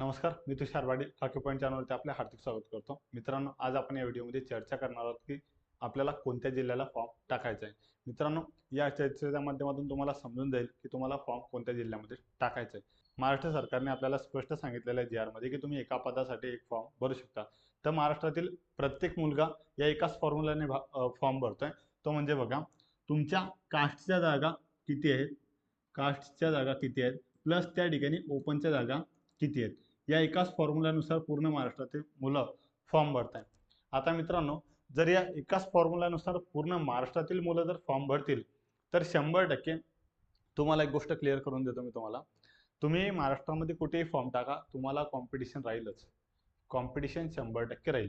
नमस्कार मी तुषार वाडे hockey point चॅनलवरती आपले हार्दिक स्वागत करतो. मित्रांनो आज आपण या व्हिडिओमध्ये चर्चा करणार आहोत की आपल्याला कोणत्या जिल्ह्याला फॉर्म टाकायचा आहे. मित्रांनो या चर्चेच्या माध्यमातून तुम्हाला समजून जाईल की तुम्हाला फॉर्म कोणत्या जिल्ह्यामध्ये टाकायचा आहे. महाराष्ट्र सरकारने आपल्याला स्पष्ट सांगितलेलं आहे जी आरमध्ये की तुम्ही एका पदासाठी एक फॉर्म भरू शकता. तर महाराष्ट्रातील प्रत्येक मुलगा या एकाच फॉर्म्युल्याने फॉर्म भरतोय. तो म्हणजे बघा तुमच्या कास्टच्या जागा किती आहेत? कास्टच्या जागा किती आहेत? प्लस त्या ठिकाणी ओपनच्या जागा किती आहेत? या एकाच फॉर्म्युल्यानुसार पूर्ण महाराष्ट्रातील मुलं फॉर्म भरत आहेत आता मित्रांनो जर या एकाच फॉर्म्युल्यानुसार पूर्ण महाराष्ट्रातील मुलं जर फॉर्म भरतील तर शंभर टक्के तुम्हाला एक गोष्ट क्लिअर करून देतो मी तुम्हाला. तुम्ही महाराष्ट्रामध्ये कुठेही फॉर्म टाका तुम्हाला कॉम्पिटिशन राहीलच. कॉम्पिटिशन शंभर टक्के राहील.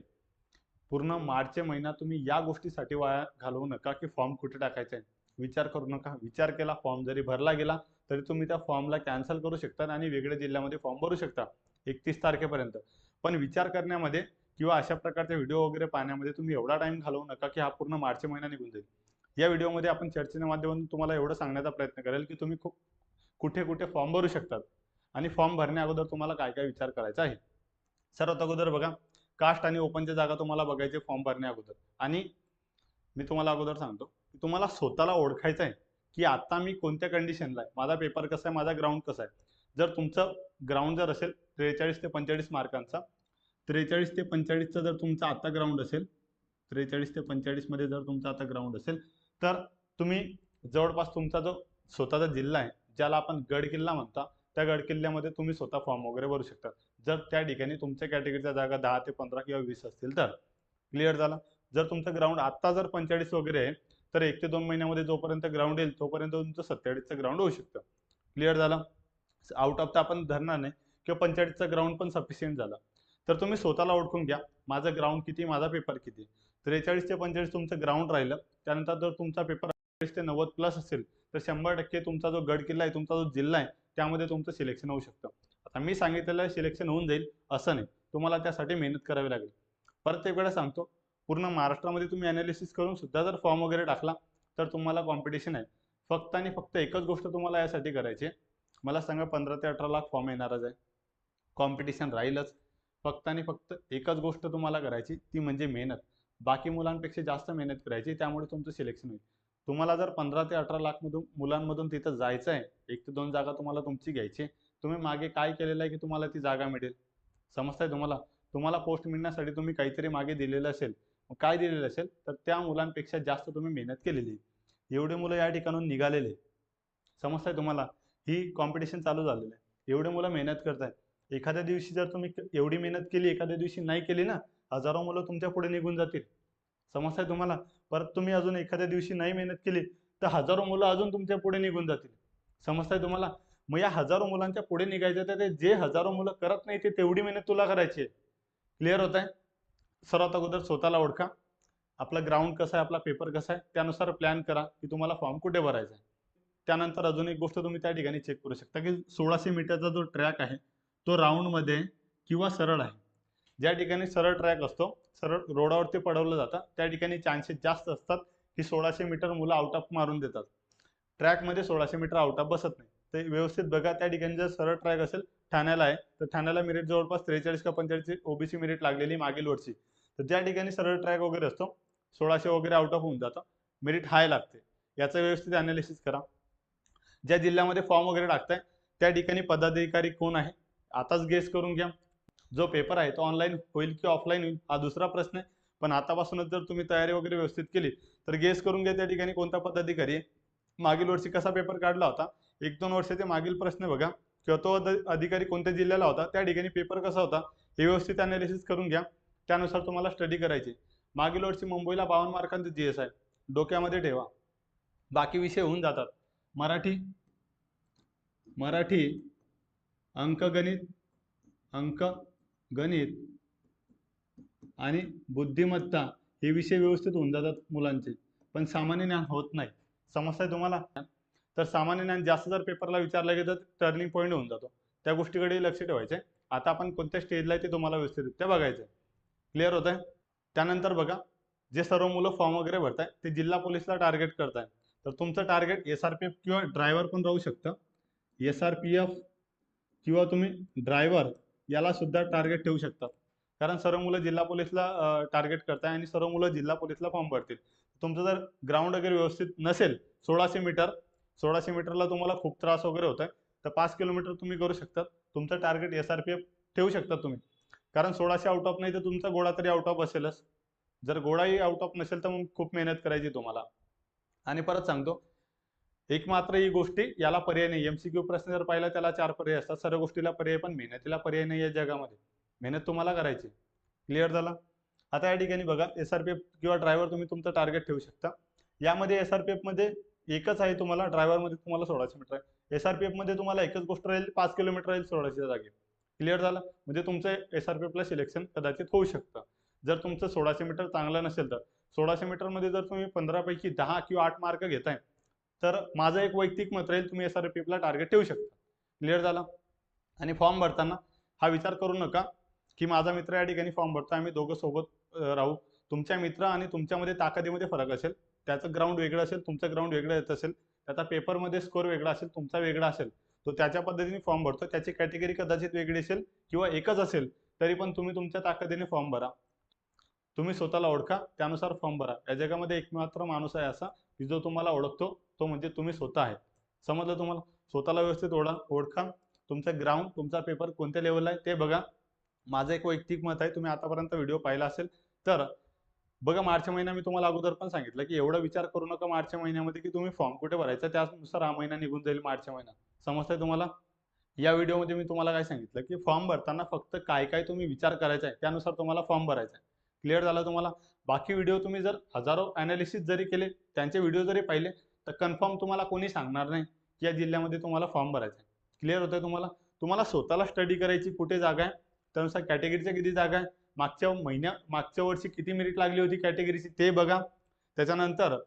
पूर्ण मार्च महिना तुम्ही या गोष्टीसाठी वाया घालवू नका की फॉर्म कुठे टाकायचा आहे विचार करू नका. विचार केला फॉर्म जरी भरला गेला तरी तुम्ही त्या फॉर्मला कॅन्सल करू शकता आणि वेगळ्या जिल्ह्यामध्ये फॉर्म भरू शकता. एकतीस तारखेपर्यंत. पण विचार करण्यामध्ये किंवा अशा प्रकारचे व्हिडिओ वगैरे पाहण्यामध्ये तुम्ही एवढा टाइम घालवू नका की हा पूर्ण मार्च महिना निघून जाईल. या व्हिडिओमध्ये आपण चर्चेच्या माध्यमातून तुम्हाला एवढं सांगण्याचा प्रयत्न करेल की तुम्ही खूप कुठे कुठे फॉर्म भरू शकतात आणि फॉर्म भरण्या अगोदर तुम्हाला काय काय विचार करायचा आहे. सर्वात अगोदर बघा कास्ट आणि ओपनच्या जागा तुम्हाला बघायचे फॉर्म भरण्या अगोदर. आणि मी तुम्हाला अगोदर सांगतो की तुम्हाला स्वतःला ओळखायचं आहे की आता मी कोणत्या कंडिशनला आहे? माझा पेपर कसा आहे? माझा ग्राउंड कसा आहे? जर तुमचं ग्राउंड जर असेल त्रेचाळीस ते पंचेचाळीस मार्कांचा. त्रेचाळीस ते पंचेचाळीसचा जर तुमचा आता ग्राउंड असेल त्रेचाळीस ते पंचेचाळीसमध्ये जर तुमचा आता ग्राउंड असेल तर तुम्ही जवळपास तुमचा जो स्वतःचा जिल्हा आहे ज्याला आपण गड किल्ला म्हणता त्या गड किल्ल्यामध्ये तुम्ही स्वतः फॉर्म वगैरे भरू शकता. जर त्या ठिकाणी तुमच्या कॅटेगरीच्या जागा दहा ते पंधरा किंवा वीस असतील तर क्लिअर झाला. जर तुमचं ग्राउंड आत्ता जर पंचेचाळीस वगैरे आहे तर एक ते दोन महिन्यामध्ये जोपर्यंत ग्राउंड येईल तोपर्यंत तुमचं सत्तेचाळीसचं ग्राउंड होऊ शकतं. क्लिअर झालं? आउट ऑफ तर आपण धरणार नाही. किंवा पंचेचाळीसचा ग्राउंड पण सफिशियंट झाला. तर तुम्ही स्वतःला ओळखून घ्या. माझं ग्राउंड किती माझा पेपर किती? त्रेचाळीस ते पंचेचाळीस तुमचं ग्राउंड राहिलं. त्यानंतर जर तुमचा पेपर चाळीस ते नव्वद प्लस असेल तर शंभर टक्के तुमचा जो गड किल्ला आहे तुमचा जो जिल्हा आहे त्यामध्ये तुमचं सिलेक्शन होऊ शकतं. आता मी सांगितलेलं सिलेक्शन होऊन जाईल असं नाही. तुम्हाला त्यासाठी मेहनत करावी लागेल. परत एक वेळा सांगतो पूर्ण महाराष्ट्रामध्ये तुम्ही अनालिसिस करून सुद्धा जर फॉर्म वगैरे टाकला तर तुम्हाला कॉम्पिटिशन आहे. फक्त आणि फक्त एकच गोष्ट तुम्हाला यासाठी करायची आहे. मला सांगा पंधरा ते अठरा लाख फॉर्म येणारच आहे. कॉम्पिटिशन राहीलच. फक्त आणि फक्त एकच गोष्ट तुम्हाला करायची ती म्हणजे मेहनत. बाकी मुलांपेक्षा जास्त मेहनत करायची त्यामुळे तुमचं सिलेक्शन होईल. तुम्हाला जर पंधरा ते अठरा लाखमधून मुलांमधून तिथं जायचं आहे एक ते दोन जागा तुम्हाला तुमची घ्यायची तुम्ही मागे काय केलेलं आहे की तुम्हाला ती जागा मिळेल? समजताय तुम्हाला? तुम्हाला पोस्ट मिळण्यासाठी तुम्ही काहीतरी मागे दिलेलं असेल. काय दिलेलं असेल? तर त्या मुलांपेक्षा जास्त तुम्ही मेहनत केलेली एवढे मुलं या ठिकाणून निघालेले समजताय तुम्हाला? ही कॉम्पिटिशन चालू झालेलं आहे. एवढे मुलं मेहनत करताय एखाद्या दिवशी जर तुम्ही एवढी मेहनत केली एखाद्या दिवशी नाही केली ना हजारो मुलं तुमच्यापुढे निघून जातील. समजताय तुम्हाला? परत तुम्ही अजून एखाद्या दिवशी नाही मेहनत केली तर हजारो मुलं अजून तुमच्यापुढे निघून जातील. समजताय तुम्हाला? मग या हजारो मुलांच्या पुढे निघायचं तर ते जे हजारो मुलं करत नाही ते तेवढी मेहनत तुला करायची आहे. क्लिअर होत आहे सर्वात अगोदर स्वतःला ओळखा. आपला ग्राउंड कसा आहे आपला पेपर कसा आहे त्यानुसार प्लॅन करा की तुम्हाला फॉर्म कुठे भरायचा आहे. त्यानंतर अजून एक गोष्ट तुम्ही त्या ठिकाणी चेक करू शकता की सोळाशे मीटरचा जो ट्रॅक आहे तो राऊंडमध्ये किंवा सरळ आहे. ज्या ठिकाणी सरळ ट्रॅक असतो सरळ रोडावरती पडवलं जातं त्या ठिकाणी चान्सेस जास्त असतात की सोळाशे मीटर मुलं आउट ऑफ मारून देतात. ट्रॅकमध्ये सोळाशे मीटर आउट ऑफ बसत नाही. ते व्यवस्थित बघा त्या ठिकाणी जर सरळ ट्रॅक असेल ठाण्याला आहे तर ठाण्याला मेरिट जवळपास त्रेचाळीस का पंचेचाळीस ओबीसी मेरिट लागलेली मागील वर्षी. तर ज्या ठिकाणी सरळ ट्रॅक वगैरे असतो सोळाशे वगैरे आउट ऑफ होऊन जातं मेरिट हाय लागते. याचं व्यवस्थित अनालिसिस करा. ज्या जिल्ह्यामध्ये फॉर्म वगैरे टाकताय त्या ठिकाणी पदाधिकारी कोण आहे? आताच गेस करून घ्या. जो पेपर आहे तो ऑनलाईन होईल की ऑफलाईन होईल हा दुसरा प्रश्न आहे. पण आतापासूनच जर तुम्ही तयारी वगैरे व्यवस्थित केली तर गेस करून घ्या त्या ठिकाणी कोणता पदाधिकारी आहे. मागील वर्षी कसा पेपर काढला होता? एक दोन वर्षाचे मागील प्रश्न बघा. किंवा तो अधिकारी कोणत्या जिल्ह्याला होता? त्या ठिकाणी पेपर कसा होता? हे व्यवस्थित अनालिसिस करून घ्या. त्यानुसार तुम्हाला स्टडी करायची. मागील वर्षी मुंबईला बावन्न मार्कांचं जी एस आहे डोक्यामध्ये ठेवा. बाकी विषय होऊन जातात. मराठी मराठी अंकगणित अंक गणित आणि बुद्धिमत्ता हे विषय व्यवस्थित होऊन जातात मुलांचे. पण सामान्य ज्ञान होत नाही. समजताय तुम्हाला? तर सामान्य ज्ञान जास्त जर पेपरला विचारलं गेलं तर टर्निंग पॉईंट होऊन जातो. त्या गोष्टीकडे लक्ष ठेवायचं आहे आता आपण कोणत्या स्टेजला आहे ते तुम्हाला व्यवस्थितरित्या बघायचं आहे क्लिअर होत आहे त्यानंतर बघा जे सर्व मुलं फॉर्म वगैरे भरताय ते जिल्हा पोलीसला टार्गेट करताय. तर तुमचं target S R P F किंवा ड्रायव्हर पण राहू शकतं. एस आर पी एफ किंवा तुम्ही ड्रायव्हर याला सुद्धा टार्गेट ठेवू शकता. कारण सर्व मुलं जिल्हा पोलीसला टार्गेट करताय आणि सर्व मुलं जिल्हा पोलीसला फॉर्म भरतील. तुमचं जर ग्राउंड वगैरे व्यवस्थित नसेल सोळाशे मीटर सोळाशे मीटरला तुम्हाला खूप त्रास वगैरे होत आहे तर पाच किलोमीटर तुम्ही करू शकतात तुमचं target S R P F ठेवू शकता तुम्ही. कारण सोळाशे आउट ऑफ नाही तर तुमचा गोळा तरी आउट ऑफ असेलच. जर गोळाही आउट ऑफ नसेल तर मग खूप मेहनत करायची तुम्हाला. आणि परत सांगतो एक मात्र ही गोष्टी याला पर्याय नाही. एमसीक्यू प्रश्न जर पाहिला त्याला चार पर्याय असतात. सर्व गोष्टीला पर्याय पण मेहनतीला पर्याय नाही आहे जगामध्ये. मेहनत तुम्हाला करायची क्लिअर झाला? आता या ठिकाणी बघा एस आर पी एफ किंवा ड्रायव्हर तुम्ही तुमचं टार्गेट ठेवू शकता. यामध्ये एस आर पी मध्ये एकच आहे तुम्हाला ड्रायव्हरमध्ये तुम्हाला सोळाशे मीटर आहे. एस आर पी मध्ये तुम्हाला एकच गोष्ट राहील पाच किलोमीटर राहील सोळाशे जागे. क्लिअर झालं? म्हणजे तुमचं एस आर पी एफला सिलेक्शन कदाचित होऊ शकतं. जर तुमचं सोळाशे मीटर चांगलं नसेल तर. सोळाशे मीटरमध्ये जर तुम्ही पंधरापैकी दहा किंवा आठ मार्क घेताय तर माझं एक वैयक्तिक मत राहील तुम्ही एस आर पी एफला टार्गेट ठेवू शकता. क्लिअर झाला? आणि फॉर्म भरताना हा विचार करू नका की माझा मित्र या ठिकाणी फॉर्म भरतो आम्ही दोघं सोबत राहू. तुमच्या मित्र आणि तुमच्यामध्ये ताकदीमध्ये फरक असेल. त्याचं ग्राउंड वेगळं असेल तुमचं ग्राउंड वेगळं येत असेल. त्याचा पेपरमध्ये स्कोर वेगळा असेल तुमचा वेगळा असेल. तो त्याच्या पद्धतीने फॉर्म भरतो त्याची कॅटेगरी कदाचित वेगळी असेल किंवा एकच असेल तरी पण तुम्ही तुमच्या ताकदीने फॉर्म भरा. तुम्ही स्वतःला ओळखा त्यानुसार फॉर्म भरा. या जगामध्ये एकमात्र माणूस आहे असा की जो तुम्हाला ओळखतो. तो म्हणजे तुम्ही स्वतः आहे. समजलं तुम्हाला? स्वतःला व्यवस्थित ओळा ओळखा तुमचा ग्राउंड तुमचा पेपर कोणत्या लेवलला आहे ते बघा. माझं एक वैयक्तिक मत आहे तुम्ही आतापर्यंत व्हिडिओ पाहिला असेल. तर बघा मार्च महिना मी तुम्हाला अगोदर पण सांगितलं की एवढा विचार करू नका मार्च महिन्यामध्ये की तुम्ही फॉर्म कुठे भरायचा त्यानुसार हा महिना निघून जाईल मार्च महिना. समजतंय तुम्हाला? या व्हिडिओमध्ये मी तुम्हाला काय सांगितलं की फॉर्म भरताना फक्त काय काय तुम्ही विचार करायचा आहे त्यानुसार तुम्हाला फॉर्म भरायचा आहे. क्लिअर झालं तुम्हाला? बाकी व्हिडिओ तुम्ही जर हजारो अनालिसिस जरी केले त्यांचे व्हिडिओ जरी पाहिले तर कन्फर्म तुम्हाला कोणी सांगणार नाही की या जिल्ह्यामध्ये तुम्हाला फॉर्म भरायचा आहे. क्लिअर होतं तुम्हाला? तुम्हाला स्वतःला स्टडी करायची कुठे जागा आहे? त्यानुसार कॅटेगरीच्या किती जागा आहे? मागच्या महिन्या मागच्या वर्षी किती मेरिट लागली होती कॅटेगरीची ते बघा. त्याच्यानंतर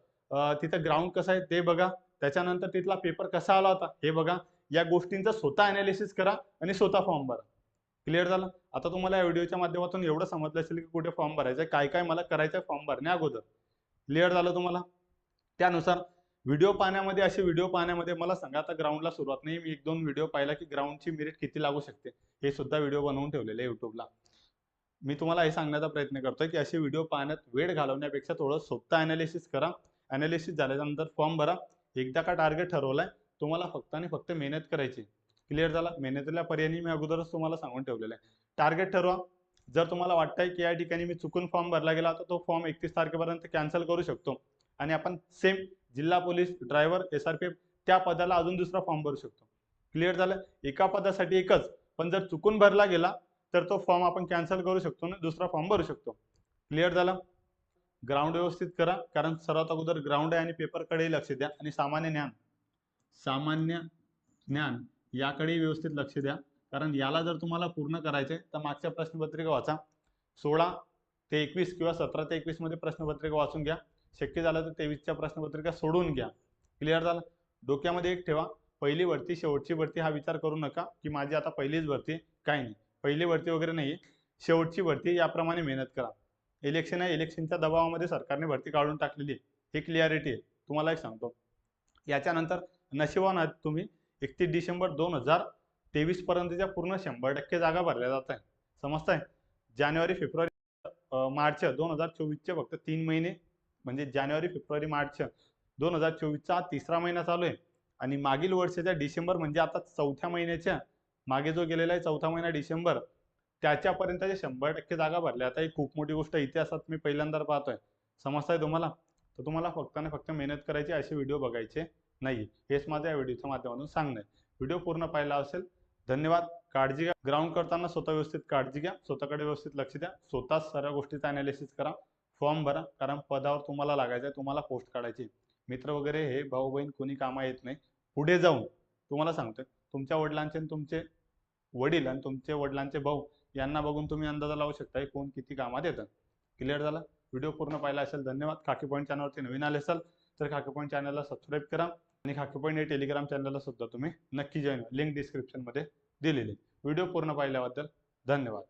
तिथं ग्राउंड कसं आहे ते बघा. त्याच्यानंतर तिथला पेपर कसा आला होता हे बघा. या गोष्टींचं स्वतः अनालिसिस करा आणि स्वतः फॉर्म भरा. क्लिअर झालं? आता तुम्हाला या व्हिडिओच्या माध्यमातून एवढं समजलं असेल की कुठे फॉर्म भरायचा आहे काय काय मला करायचं आहे फॉर्म भरण्या अगोदर. क्लिअर झालं तुम्हाला? त्यानुसार व्हिडिओ पाहण्यामध्ये असे व्हिडिओ पाहण्यामध्ये मला सांगा आता ग्राउंडला सुरुवात नाही मी एक दोन व्हिडिओ पाहिला की ग्राउंडची मेरिट किती लागू शकते? हे सुद्धा व्हिडिओ बनवून ठेवलेले आहे युट्यूबला मी तुम्हाला हे सांगण्याचा प्रयत्न करतोय की असे व्हिडिओ पाहण्यात वेळ घालवण्यापेक्षा थोडं स्वतः अनालिसिस करा. अनालिसिस झाल्यानंतर फॉर्म भरा. एकदा का टार्गेट ठरवलाय तुम्हाला फक्त आणि फक्त मेहनत करायची क्लिअर झाला? मेहनतीला पर्यायी मी अगोदरच तुम्हाला सांगून ठेवलेलं आहे. टार्गेट ठरवा. जर तुम्हाला वाटतंय की या ठिकाणी मी चुकून फॉर्म भरला गेला तर तो फॉर्म एकतीस तारखेपर्यंत कॅन्सल करू शकतो. आणि आपण सेम जिल्हा police driver S R P F त्या पदाला अजून दुसरा फॉर्म भरू शकतो. क्लिअर झालं? एका पदासाठी एकच. पण जर चुकून भरला गेला तर तो फॉर्म आपण कॅन्सल करू शकतो आणि दुसरा फॉर्म भरू शकतो. क्लिअर झालं? ग्राउंड व्यवस्थित करा. कारण सर्वात अगोदर ग्राउंड आहे आणि पेपरकडेही लक्ष द्या आणि सामान्य ज्ञान. सामान्य ज्ञान याकडेही व्यवस्थित लक्ष द्या. कारण याला जर तुम्हाला पूर्ण करायचे तर मागच्या प्रश्नपत्रिका वाचा. सोळा ते एकवीस किंवा सतरा ते एकवीसमध्ये प्रश्नपत्रिका वाचून घ्या. शक्य झालं तर तेवीसच्या प्रश्नपत्रिका सोडून घ्या. क्लिअर झालं? डोक्यामध्ये एक ठेवा. पहिली भरती शेवटची भरती हा विचार करू नका की माझी आता पहिलीच भरती काही नाही. पहिली भरती वगैरे नाही शेवटची भरती याप्रमाणे मेहनत करा. इलेक्शन आहे इलेक्शनच्या दबावामध्ये सरकारने भरती काढून टाकलेली आहे. ही क्लिअरिटी आहे. तुम्हाला एक सांगतो. याच्यानंतर नशिबान आहात तुम्ही. एकतीस डिसेंबर दोन हजार तेवीस पर्यंतच्या पूर्ण शंभर टक्के जागा भरल्या जात आहे समजताय? जानेवारी फेब्रुवारी मार्च दोन हजार चोवीसचे फक्त तीन महिने. म्हणजे जानेवारी फेब्रुवारी मार्च दोन हजार चोवीसचा तिसरा महिना चालू आहे. आणि मागील वर्षाच्या डिसेंबर म्हणजे आता चौथ्या महिन्याच्या मागे जो गेलेला आहे चौथा महिना डिसेंबर त्याच्यापर्यंतच्या शंभर टक्के जागा भरल्या. आता ही खूप मोठी गोष्ट इतिहासात मी पहिल्यांदा पाहतोय. समजताय तुम्हाला? तर तुम्हाला फक्त आणि फक्त मेहनत करायची असे व्हिडिओ बघायचे नाही. हेच माझ्या या व्हिडिओच्या माध्यमातून सांगणं व्हिडिओ पूर्ण पाहिला असेल धन्यवाद. काळजी घ्या. ग्राउंड करताना स्वतः व्यवस्थित काळजी घ्या. स्वतःकडे व्यवस्थित लक्ष द्या. स्वतः सर्व गोष्टीचा अनालिसिस करा. फॉर्म भरा कारण पदावर तुम्हाला लागायचं आहे तुम्हाला पोस्ट काढायची. मित्र वगैरे हे भाऊ बहीण कोणी कामा येत नाही. पुढे जाऊन तुम्हाला सांगतोय. तुमच्या वडिलांचे आणि तुमचे वडील आणि तुमचे वडिलांचे भाऊ यांना बघून तुम्ही अंदाजा लावू शकता कोण किती कामात येतं. क्लिअर झाला? व्हिडिओ पूर्ण पाहिला असेल धन्यवाद. खाकी पॉईंट चॅनलवरती नवीन आले असाल तर खाकी पॉईंट चॅनलला सबस्क्राईब करा आणि खाकी पॉईंट हे टेलिग्राम चॅनलला सुद्धा तुम्ही नक्की जॉईन लिंक डिस्क्रिप्शनमध्ये दिलेली. व्हिडिओ पूर्ण पाहिल्याबद्दल धन्यवाद.